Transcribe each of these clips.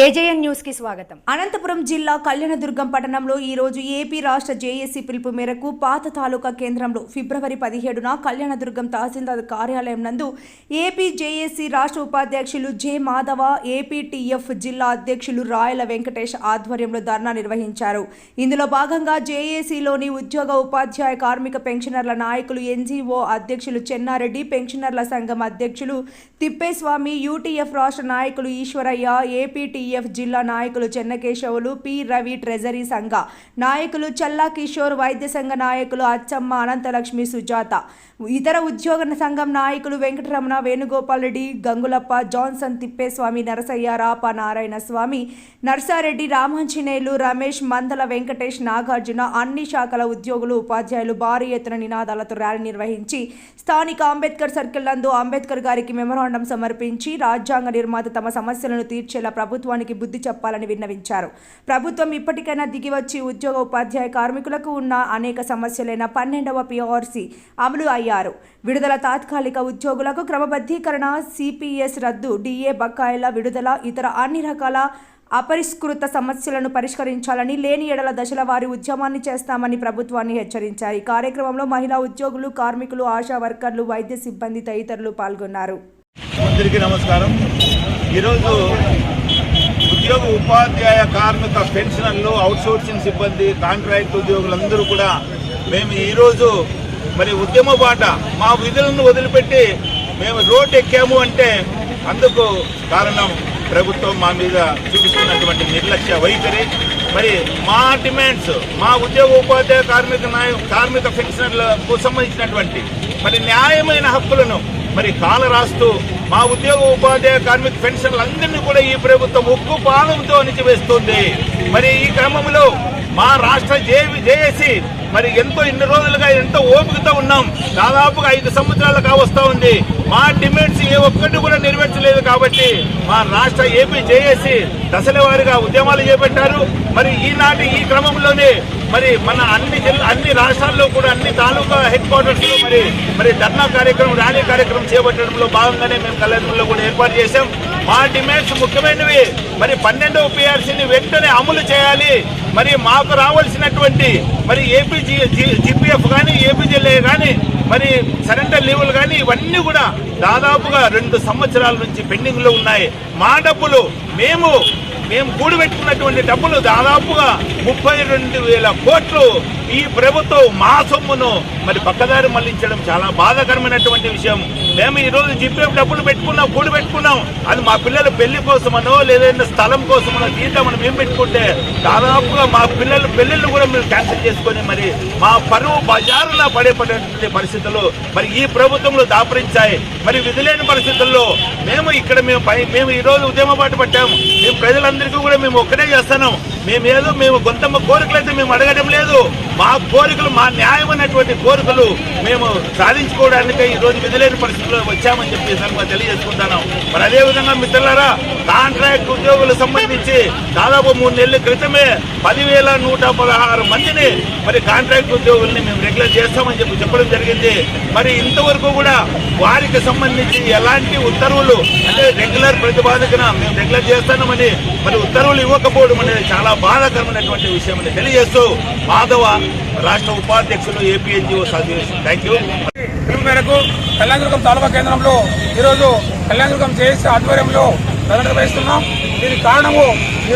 AJN న్యూస్కి స్వాగతం. అనంతపురం జిల్లా కళ్యాణదుర్గం పట్టణంలో ఈ రోజు ఏపీ రాష్ట్ర జేఏసీ పిలుపు మేరకు పాత తాలూకా కేంద్రంలో ఫిబ్రవరి పదిహేడున కళ్యాణదుర్గం తహసీల్దార్ కార్యాలయం నందు ఏపీ జేఏసీ రాష్ట్ర ఉపాధ్యక్షులు జె మాధవ ఏపీటీఎఫ్ జిల్లా అధ్యక్షులు రాయల వెంకటేష్ ఆధ్వర్యంలో ధర్నా నిర్వహించారు. ఇందులో భాగంగా జేఏసీలోని ఉద్యోగ ఉపాధ్యాయ కార్మిక పెన్షనర్ల నాయకులు ఎన్జీఓ అధ్యక్షులు చెన్నారెడ్డి పెన్షనర్ల సంఘం అధ్యక్షులు తిప్పేస్వామి యూటీఎఫ్ రాష్ట్ర నాయకులు ఈశ్వరయ్య ఏపీటీఎఫ్ జిల్లా నాయకులు చెన్నకేశవులు పి రవి ట్రెజరీ సంఘ నాయకులు చల్లా కిషోర్ వైద్య సంఘ నాయకులు అచ్చమ్మ అనంతలక్ష్మి సుజాత ఇతర ఉద్యోగ సంఘం నాయకులు వెంకటరమణ వేణుగోపాల్ రెడ్డి గంగులప్ప జాన్సన్ తిప్పేస్వామి నరసయ్య రాప నారాయణ స్వామి నర్సారెడ్డి రామాంజనేయులు రమేష్ మందల వెంకటేష్ నాగార్జున అన్ని శాఖల ఉద్యోగులు ఉపాధ్యాయులు భారీ ఎత్తున నినాదాలతో ర్యాలీ నిర్వహించి స్థానిక అంబేద్కర్ సర్కిల్ నందు అంబేద్కర్ గారికి మెమరాండం సమర్పించి రాజ్యాంగ నిర్మాత తమ సమస్యలను తీర్చేలా ప్రభుత్వం ప్రభుత్వానికి బుద్ధి చెప్పాలని విన్నవించారు. ప్రభుత్వం ఇప్పటికైనా దిగివచ్చి ఉద్యోగ ఉపాధ్యాయ కార్మికులకు ఉన్న అనేక సమస్యలైన పన్నెండవ పిఆర్సీ అమలు అయ్యారు. విడుదల తాత్కాలిక ఉద్యోగులకు క్రమబద్ధీకరణ సిపిఎస్ రద్దు డిఏ బకాయిల విడుదల ఇతర అన్ని రకాల అపరిష్కృత సమస్యలను పరిష్కరించాలని లేని ఎడల దశల వారి ఉద్యమాన్ని చేస్తామని ప్రభుత్వాన్ని హెచ్చరించారు. ఈ కార్యక్రమంలో మహిళా ఉద్యోగులు కార్మికులు ఆశా వర్కర్లు వైద్య సిబ్బంది తదితరులు పాల్గొన్నారు. అందరికీ నమస్కారం. ఈరోజు ఉపాధ్యాయ కార్మిక పెన్షనర్లు అవుట్సోర్సింగ్ సిబ్బంది కాంట్రాక్ట్ ఉద్యోగులందరూ కూడా మేము ఈరోజు మరి ఉద్యమ బాట మా విధులను వదిలిపెట్టి మేము రోడ్ ఎక్కాము అంటే అందుకు కారణం ప్రభుత్వం మా మీద చూపిస్తున్నటువంటి నిర్లక్ష్య వైఖరి. మరి మా డిమాండ్స్ మా ఉద్యోగ ఉపాధ్యాయ కార్మిక నాయ కార్మిక పెన్షనర్లకు సంబంధించినటువంటి మరి న్యాయమైన హక్కులను మరి కాల రాస్తూ మా ఉద్యోగ ఉపాధ్యాయ కార్మిక పెన్షన్లు అందరినీ కూడా ఈ ప్రభుత్వం ఉక్కు పాలంతో అణిచివేస్తుంది. మరి ఈ క్రమంలో మా రాష్ట్ర జే జేఏసీ మరి ఎంతో ఇన్ని రోజులుగా ఎంతో ఓపికతో ఉన్నాం. దాదాపుగా ఐదు సంవత్సరాలు కావస్తా ఉంది. మా డిమాండ్స్ ఏ ఒక్కటి కూడా నెరవేర్చలేదు కాబట్టి మా రాష్ట్ర ఏపీ జేఏసీ దశల వారిగా ఉద్యమాలు చేపట్టారు. మరి ఈనాటి ఈ క్రమంలోనే మరి మన అన్ని జిల్లా అన్ని రాష్ట్రాల్లో కూడా అన్ని తాలూకా హెడ్ క్వార్టర్స్లో మరి మరి ధర్నా కార్యక్రమం ర్యాలీ కార్యక్రమం చేపట్టడంలో భాగంగానే మేము కళ్యాణంలో కూడా ఏర్పాటు చేశాం. మా డిమాండ్స్ ముఖ్యమైనవి. మరి పన్నెండవ పిఆర్సీని వెంటనే అమలు చేయాలి. మరి మాకు రావాల్సినటువంటి మరి ఏపీ జిపిఎఫ్ కానీ ఏపీజీఎల్ఏ కానీ మరి సరెండర్ లీవులు కానీ ఇవన్నీ కూడా దాదాపుగా రెండు సంవత్సరాల నుంచి పెండింగ్లో ఉన్నాయి. మా డబ్బులు మేము మేము కూడిపెట్టుకున్నటువంటి డబ్బులు దాదాపుగా ముప్పై రెండు వేల కోట్లు ఈ ప్రభుత్వం మా సొమ్మును మరి పక్కదారి మళ్ళించడం చాలా బాధాకరమైనటువంటి విషయం. మేము ఈరోజు రోజు డబ్బులు పెట్టుకున్నాం కూడి పెట్టుకున్నాం. అది మా పిల్లల పెళ్ళి కోసమనో లేదైనా స్థలం కోసమనో తీద్దామని మేము పెట్టుకుంటే దాదాపుగా మా పిల్లల పెళ్ళిళ్ళు కూడా మేము క్యాన్సిల్ చేసుకొని మరి మా పరువు బజారులా పడేపడేటువంటి పరిస్థితులు మరి ఈ ప్రభుత్వంలో దాపరించాయి. మరి విధులేని పరిస్థితుల్లో మేము ఇక్కడ మేము పై మేము ఈ రోజు ఉద్యమ పాటు పట్టాము మేము ప్రజలందరికీ కూడా మేము ఒక్కటే చేస్తున్నాం. మేమేదో మేము గొంతమ్మ కోరికలు అయితే మేము అడగడం లేదు. మా కోరికలు మా న్యాయమైనటువంటి కోరికలు మేము సాధించుకోవడానికి ఈ రోజు విధులేని పరిస్థితుల్లో వచ్చామని చెప్పి ఈ తెలియజేసుకుంటాను మరి అదే విధంగా మిత్రులారా కాంట్రాక్ట్ ఉద్యోగులకు సంబంధించి దాదాపు మూడు నెలల క్రితమే పదివేల నూట పదహారు మందిని మరి కాంట్రాక్ట్ ఉద్యోగుల్ని మేము రెగ్యులర్ చేస్తామని చెప్పి చెప్పడం జరిగింది. మరి ఇంతవరకు కూడా వారికి సంబంధించి ఎలాంటి ఉత్తర్వులు అంటే రెగ్యులర్ ప్రతిపాదకన మేము రెగ్యులర్ చేస్తామని మరి ఉత్తర్వులు ఇవ్వకపోవడం అనేది చాలా బాధాకరమైనటువంటి విషయం తెలియజేస్తూ మాధవ రాష్ట్ర ఉపాధ్యక్షులు ఏపీఎన్జిఓ అసోసియేషన్ థ్యాంక్ యూ మేరకు కళ్యాణదుర్గం తాలూకా కేంద్రంలో ఈరోజు కళ్యాణదుర్గం జేఏసీ ఆధ్వర్యంలో ప్రదర్శన వహిస్తున్నాం దీనికి కారణము ఈ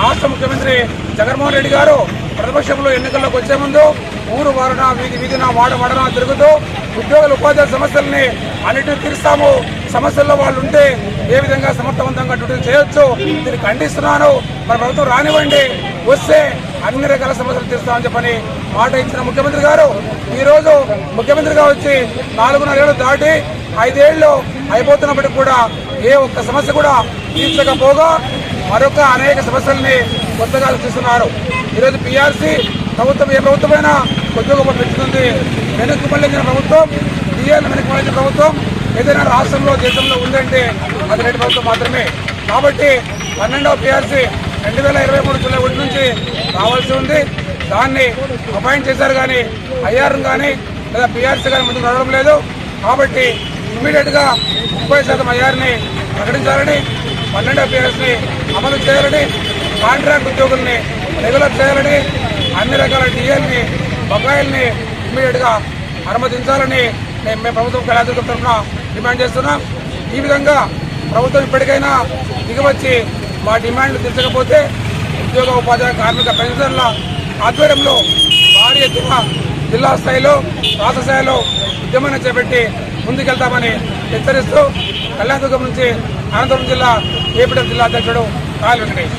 రాష్ట్ర ముఖ్యమంత్రి జగన్మోహన్ రెడ్డి గారు. ప్రతిపక్షంలో ఎన్నికల్లోకి వచ్చే ముందు ఊరు వారన వీధి వీధిన వాడ వాడన తిరుగుతూ ఉద్యోగుల ఉపాధ్యాయ సమస్యల్ని అన్నిటిని తీరుస్తాము. సమస్యల్లో వాళ్ళు ఉంటే ఏ విధంగా సమర్థవంతంగా డ్యూటీ చేయొచ్చు? దీన్ని ఖండిస్తున్నాను. మన ప్రభుత్వం రానివ్వండి. వస్తే అన్ని రకాల సమస్యలు తీరుస్తామని చెప్పని మాట ఇచ్చిన ముఖ్యమంత్రి గారు. ఈరోజు ముఖ్యమంత్రిగా వచ్చి నాలుగున్నర ఏళ్ళు దాటి ఐదేళ్ళు అయిపోతున్నప్పటికీ కూడా ఏ ఒక్క సమస్య కూడా తీర్చకపోగా మరొక అనేక సమస్యల్ని కొత్తగా తీస్తున్నారు ఈరోజు పీఆర్సీ ప్రభుత్వం ఏ ప్రభుత్వమైనా కొద్ది గొప్ప పెంచుతుంది. వెనక్కి మళ్ళించిన ప్రభుత్వం డిఎల్ వెనక్కి మళ్ళించిన ప్రభుత్వం ఏదైనా రాష్ట్రంలో దేశంలో ఉందంటే అది రెండు ప్రభుత్వం మాత్రమే. కాబట్టి పన్నెండవ పీఆర్సీ రెండు వేల ఇరవై మూడు జూలై ఒకటి నుంచి రావాల్సి ఉంది. దాన్ని అపాయింట్ చేశారు కానీ ఐఆర్ కానీ లేదా పిఆర్సీ కానీ ముందుకు రావడం లేదు. కాబట్టి ఇమీడియట్గా ముప్పై శాతం అయ్యారిని ప్రకటించాలని పన్నెండు ని అమలు చేయాలని కాంట్రాక్ట్ ఉద్యోగుల్ని రెగ్యులర్ చేయాలని అన్ని రకాల డిఎల్ని బకాయిల్ని ఇమ్మీడియట్గా అనుమతించాలని మేము మేము ప్రభుత్వం కళాదుర్గం తరఫున డిమాండ్ చేస్తున్నాం. ఈ విధంగా ప్రభుత్వం ఇప్పటికైనా దిగవచ్చి మా డిమాండ్లు తీర్చకపోతే ఉద్యోగ ఉపాధ్యాయ కార్మిక పెన్షన్ల ఆధ్వర్యంలో భారీ ఎత్తున జిల్లా స్థాయిలో రాష్ట్ర స్థాయిలో ఉద్యమాన్ని చేపట్టి ముందుకెళ్తామని హెచ్చరిస్తూ కళ్యాణదుర్గం నుంచి అనంతపురం జిల్లా ఏపీఎం జిల్లా అధ్యక్షుడు కాయలు వెంకటేష్.